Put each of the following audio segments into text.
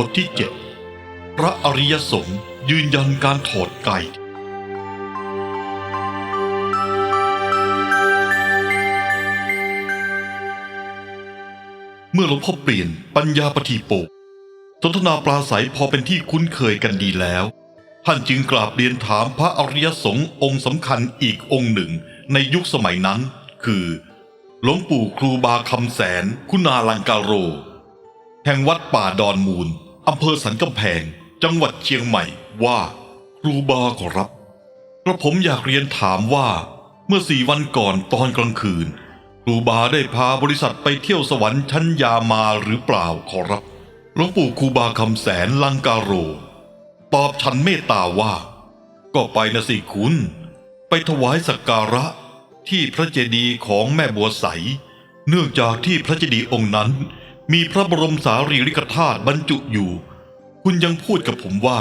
บทที่เจ็ดพระอริยสงฆ์ยืนยันการถอดไก่ เมื่อหลวงพ่อเปลี่ยนปัญญาปฏิโปกสนทนาปราศัยพอเป็นที่คุ้นเคยกันดีแล้ว ท่านจึงกราบเรียนถามพระอริยสงฆ์องค์สำคัญอีกองค์หนึ่งในยุคสมัยนั้น คือหลวงปู่ครูบาคำแสนคุณาลังกาโร แห่งวัดป่าดอนมูล อำเภอสันกำแพง จังหวัดเชียงใหม่ว่า ครูบาขอรับกระผมอยากเรียนถามว่า เมื่อสี่วันก่อนตอนกลางคืน ครูบาได้พาบริษัทไปเที่ยวสวรรค์ชั้นยามาหรือเปล่าขอรับหลวงปู่ครูบาคำแสนลังกาโร ตอบฉันเมตตาว่า ก็ไปนะสิคุณ ไปถวายสักการะที่พระเจดีย์ของแม่บัวใส เนื่องจากที่พระเจดีย์องค์นั้น มีพระบรมสารีริกธาตุบรรจุอยู่ คุณยังพูดกับผมว่า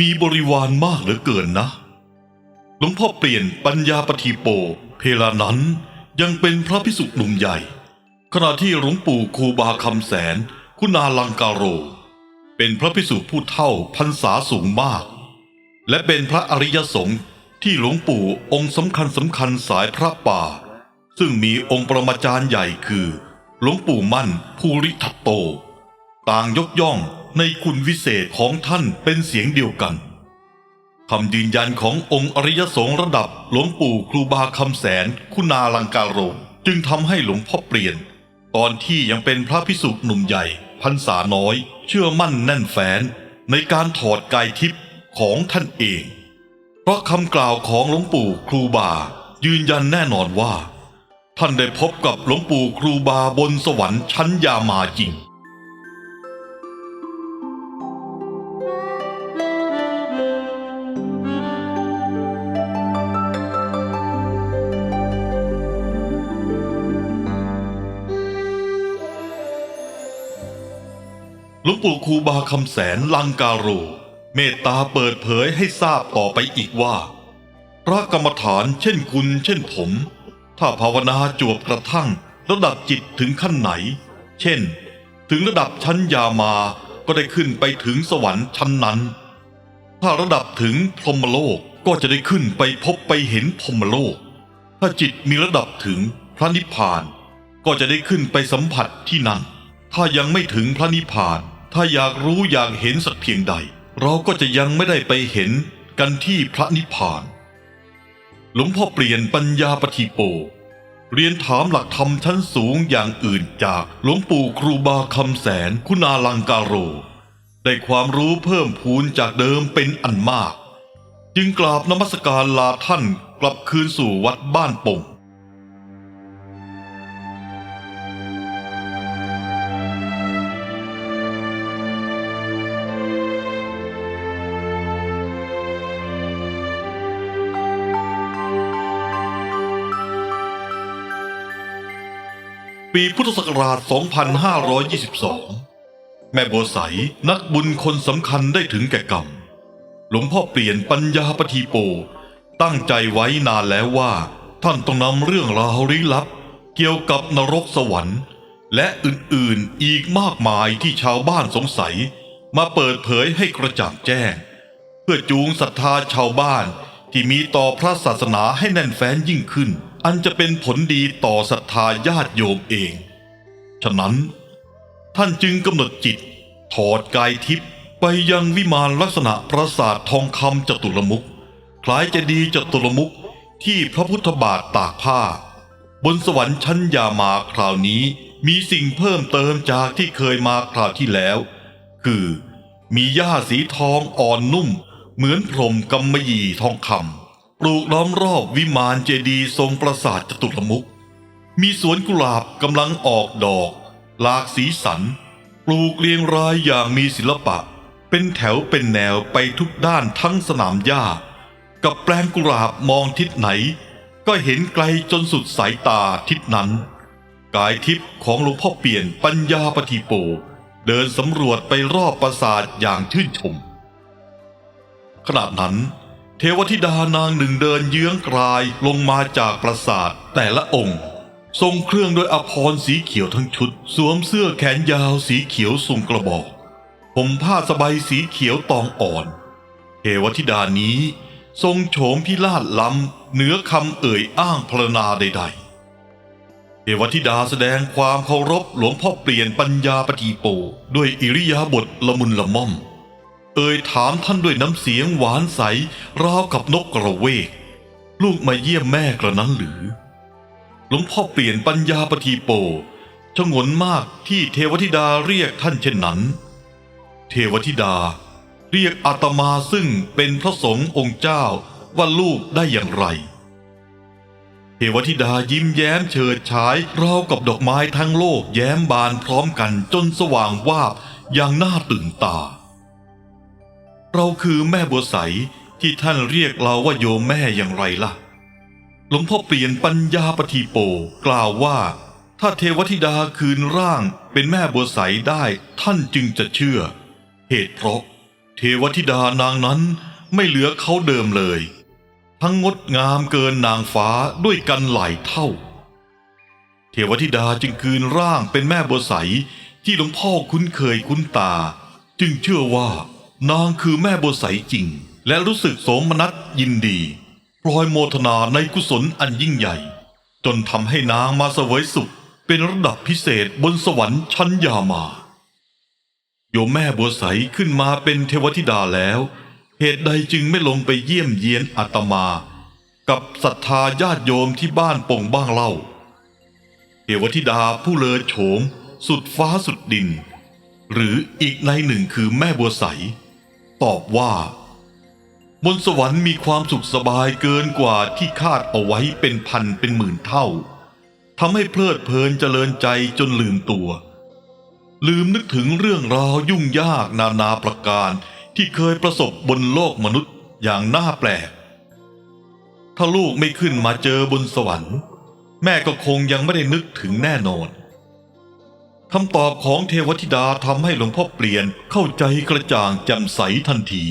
มีบริวารมากเหลือเกินนะ หลวงพ่อเปลี่ยนปัญญาปฏิโป เพลานั้นยังเป็นพระพิสุหนุ่มใหญ่ ขณะที่หลวงปู่ครูบาคำแสน คุณาลังการโร เป็นพระพิสุผู้เท่าพรรษาสูงมาก และเป็นพระอริยสงฆ์ที่หลวงปู่องค์สำคัญสำคัญสายพระป่า ซึ่งมีองค์ปรมาจารย์ใหญ่คือ หลวงปู่มั่นภูริทัตโต ต่างยกย่องในคุณวิเศษของท่านเป็นเสียงเดียวกันคำยืนยันขององค์อริยสงฆ์ระดับหลวงปู่ครูบาคำแสนคุณาลังการโรจึงทำให้หลวงพ่อเปลี่ยน ตอนที่ยังเป็นพระพิสุหนุ่มใหญ่พรรษาน้อย เชื่อมั่นแน่นแฟ้นในการถอดกายทิพย์ของท่านเอง เพราะคำกล่าวของหลวงปู่ครูบายืนยันแน่นอนว่า ท่านได้พบกับหลวงปู่ครูบาบนสวรรค์ชั้นยามาจริง หลวงปู่ครูบาคำแสนลังกาโร เมตตาเปิดเผยให้ทราบต่อไปอีกว่า พระกรรมฐานเช่นคุณเช่นผม ถ้าภาวนาจวบกระทั่ง ระดับจิตถึงขั้นไหน เช่น ถึงระดับชั้นยามาก็ได้ขึ้นไปถึงสวรรค์ชั้นนั้น ถ้าระดับถึงพรหมโลกก็จะได้ขึ้นไปพบไปเห็นพรหมโลก ถ้าจิตมีระดับถึงพระนิพพาน ก็จะได้ขึ้นไปสัมผัสที่นั่น ถ้ายังไม่ถึงพระนิพพาน ถ้าอยากรู้อยากเห็นสักเพียงใด เราก็จะยังไม่ได้ไปเห็นกันที่พระนิพพาน หลวงพ่อเปลี่ยนปัญญาปฏิโป เรียนถามหลักธรรมชั้นสูงอย่างอื่นจากหลวงปู่ครูบาคำแสนคุณาลังการโร ได้ความรู้เพิ่มพูนจากเดิมเป็นอันมาก จึงกราบนมัสการลาท่านกลับคืนสู่วัดบ้านป่ง ปีพุทธศักราช 2522 แม่บัวใสนักบุญคนสำคัญได้ถึงแก่กรรม หลวงพ่อเปลี่ยนปัญญาปฏิโป ตั้งใจไว้นานแล้วว่า ท่านต้องนำเรื่องราวลี้ลับ เกี่ยวกับนรกสวรรค์ และอื่นๆอีกมากมายที่ชาวบ้านสงสัย มาเปิดเผยให้กระจ่างแจ้ง เพื่อจูงศรัทธาชาวบ้านที่มีต่อพระศาสนาให้แน่นแฟ้นยิ่งขึ้น อันจะเป็นผลดีต่อศรัทธาญาติโยมเอง ฉะนั้น ท่านจึงกำหนดจิต ถอดกายทิพย์ไปยังวิมานลักษณะปราสาททองคำจตุรมุขคล้ายเจดีย์จตุรมุขที่พระพุทธบาทตากผ้า บนสวรรค์ชั้นยามาคราวนี้มีสิ่งเพิ่มเติมจากที่เคยมาคราวที่แล้ว คือมีหญ้าสีทองอ่อนนุ่ม เหมือนพรมกำมะหยี่ทองคำ ปลูกล้อมรอบวิมานเจดีย์ทรงปราสาทจตุรมุข มีสวนกุหลาบกำลังออกดอก หลากสีสัน ปลูกเรียงรายอย่างมีศิลปะ เป็นแถวเป็นแนวไปทุกด้านทั้งสนามหญ้า กับแปลงกุหลาบมองทิศไหน ก็เห็นไกลจนสุดสายตาทิศนั้น กายทิพย์ของหลวงพ่อเปลี่ยนปัญญาปฏิโป เดินสำรวจไปรอบปราสาทอย่างชื่นชมขณะนั้น เทวธิดานางหนึ่งเดินเยื้องกลายลงมาจากปราสาทแต่ละองค์ ทรงเครื่องด้วยอภรณ์สีเขียวทั้งชุด สวมเสื้อแขนยาวสีเขียวทรงกระบอกผมผ้าสบายสีเขียวตองอ่อน เทวธิดานี้ทรงโฉมพิราชล้ำเหนือคำเอ่ยอ้างพรณนาใด ๆ เทวธิดาแสดงความเคารพหลวงพ่อเปลี่ยนปัญญาปฏิโป ด้วยอิริยาบถละมุนละม่อม เอ่ยถามท่านด้วยน้ำเสียงหวานใสราวกับนกกระเวก ลูกมาเยี่ยมแม่กระนั้นหรือหลวงพ่อเปลี่ยนปัญญาปฏิโปชงนมากที่เทวธิดาเรียกท่านเช่นนั้น เทวธิดาเรียกอาตมาซึ่งเป็นพระสงฆ์องค์เจ้าว่าลูกได้อย่างไร เทวธิดายิ้มแย้มเฉิดฉายราวกับดอกไม้ทั้งโลกแย้มบานพร้อมกันจนสว่างวาบอย่างน่าตื่นตา เราคือแม่บัวใสที่ท่านเรียกเราว่าโยมแม่อย่างไรล่ะ หลวงพ่อเปลี่ยนปัญญาปฏิโปกล่าวว่า ถ้าเทวธิดาคืนร่างเป็นแม่บัวใสได้ท่านจึงจะเชื่อ เหตุเพราะ เทวธิดานางนั้นไม่เหลือเขาเดิมเลย ทั้งงดงามเกินนางฟ้าด้วยกันหลายเท่า เทวธิดาจึงคืนร่างเป็นแม่บัวใสที่หลวงพ่อคุ้นเคยคุ้นตา จึงเชื่อว่า นางคือแม่บัวใสจริง และรู้สึกโสมนัสยินดีพลอยโมทนาในกุศลอันยิ่งใหญ่ จนทำให้นางมาเสวยสุข เป็นระดับพิเศษบนสวรรค์ชั้นยามา โยมแม่บัวใสขึ้นมาเป็นเทวธิดาแล้ว เหตุใดจึงไม่ลงไปเยี่ยมเยียนอาตมา กับศรัทธาญาติโยมที่บ้านปงบ้างเล่า เทวธิดาผู้เลอโฉม สุดฟ้าสุดดิน หรืออีกในหนึ่งคือแม่บัวใส ตอบว่า บนสวรรค์มีความสุขสบายเกินกว่าที่คาดเอาไว้เป็นพันเป็นหมื่นเท่าทำให้เพลิดเพลินเจริญใจจนลืมตัว ลืมนึกถึงเรื่องราวยุ่งยากนานาประการที่เคยประสบบนโลกมนุษย์อย่างน่าแปลก ถ้าลูกไม่ขึ้นมาเจอบนสวรรค์ แม่ก็คงยังไม่ได้นึกถึงแน่นอน คำตอบของเทวธิดาทำให้หลวงพ่อเปลี่ยนเข้าใจกระจ่างแจ่มใสทันที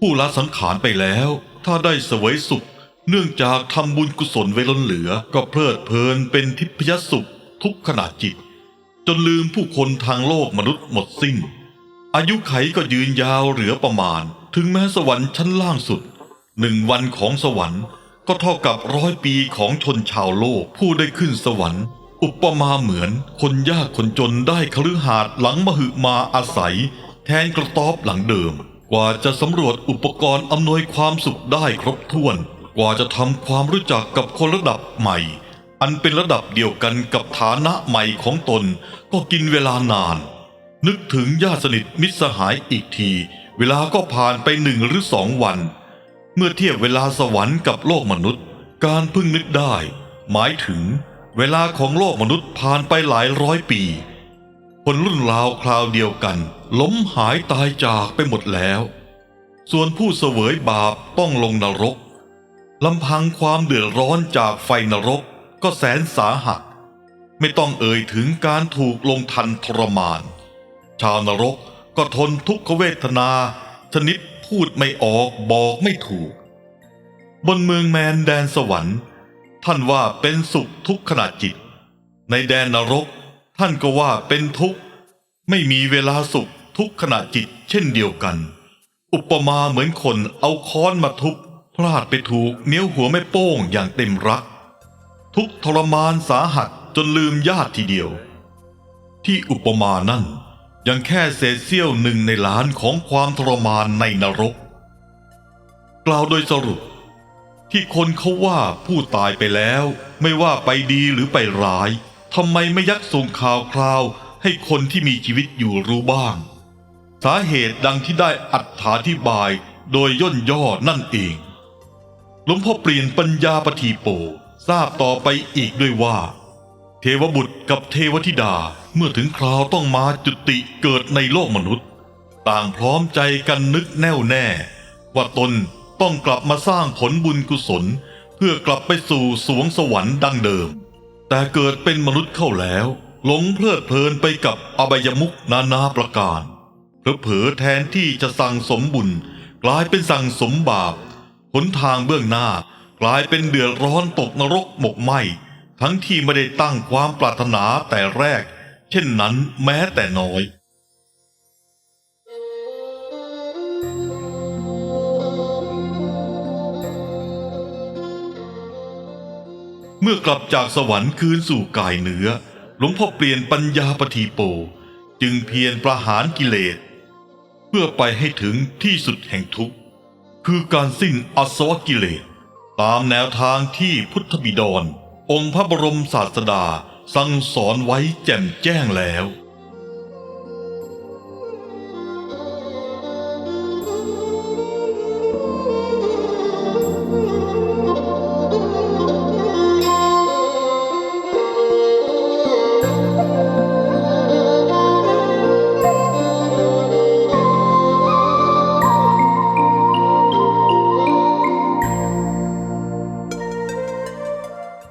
ผู้ละสังขารไปแล้ว ถ้าได้เสวยสุข เนื่องจากทำบุญกุศลไว้ล้นเหลือ ก็เพลิดเพลินเป็นทิพยสุข ทุกขณะจิต จนลืมผู้คนทางโลกมนุษย์หมดสิ้น อายุไขก็ยืนยาวเหลือประมาณ ถึงแม้สวรรค์ชั้นล่างสุดหนึ่งวันของสวรรค์ ก็เท่ากับร้อยปีของชนชาวโลกผู้ได้ขึ้นสวรรค์ อุปมาเหมือนคนยากคนจนได้คฤหาสน์หลังมหึมาอาศัย แทนกระต๊อบหลังเดิม กว่าจะสำรวจอุปกรณ์อำนวยความสุขได้ครบถ้วน กว่าจะทำความรู้จักกับคนระดับใหม่ อันเป็นระดับเดียวกันกับฐานะใหม่ของตน ก็กินเวลานาน นึกถึงญาติสนิทมิตรสหายอีกที เวลาก็ผ่านไปหนึ่งหรือสองวัน เมื่อเทียบเวลาสวรรค์กับโลกมนุษย์ การพึ่งนึกได้ หมายถึง เวลาของโลกมนุษย์ผ่านไปหลายร้อยปี คนรุ่นราวคราวเดียวกัน ล้มหายตายจากไปหมดแล้ว ส่วนผู้เสวยบาปต้องลงนรกลำพังความเดือดร้อนจากไฟนรกก็แสนสาหัส ไม่ต้องเอ่ยถึงการถูกลงทันทรมาน ชาวนรกก็ทนทุกขเวทนาชนิดพูดไม่ออกบอกไม่ถูก บนเมืองแมนแดนสวรรค์ ท่านว่าเป็นสุขทุกขณะจิต ในแดนนรก ท่านก็ว่าเป็นทุกข์ ไม่มีเวลาสุขทุกขณะจิตเช่นเดียวกัน อุปมาเหมือนคนเอาค้อนมาทุบพลาดไปถูกเนี้ยวหัวไม่โป้งอย่างเต็มรัก ทุกทรมานสาหัสจนลืมญาติทีเดียว ที่อุปมานั่นยังแค่เศษเสี้ยวหนึ่งในล้านของความทรมานในนรก กล่าวโดยสรุป ที่คนเขาว่าผู้ตายไปแล้ว ไม่ว่าไปดีหรือไปร้ายทำไมไม่ยักส่งข่าวคราว ให้คนที่มีชีวิตอยู่รู้บ้าง สาเหตุดังที่ได้อัดถาธิบายโดยย่นย่อนั่นเองหลวงพ่อเปลี่ยนปัญญาปฏิโปทราบต่อไปอีกด้วยว่า เทวบุตรกับเทวธิดาเมื่อถึงคราวต้องมาจุติเกิดในโลกมนุษย์ ต่างพร้อมใจกันนึกแน่วแน่ ว่าตน ต้องกลับมาสร้างผลบุญกุศล เพื่อกลับไปสู่สวงสวรรค์ดังเดิม แต่เกิดเป็นมนุษย์เข้าแล้ว หลงเพลิดเพลินไปกับอบายมุกนานาประการเผลอแทนที่จะสั่งสมบุญ กลายเป็นสั่งสมบาปหนทางเบื้องหน้ากลายเป็นเดือดร้อนตกนรกหมกไหมทั้งที่ไม่ได้ตั้งความปรารถนาแต่แรก เช่นนั้นแม้แต่น้อย เมื่อกลับจากสวรรค์คืนสู่กายเนื้อ หลวงพ่อเปลี่ยนปัญญาปฏิโป จึงเพียรประหารกิเลส เพื่อไปให้ถึงที่สุดแห่งทุกข์ คือการสิ้นอสวกิเลส ตามแนวทางที่พุทธบิดร องค์พระบรมศาสดาสั่งสอนไว้แจ่มแจ้งแล้ว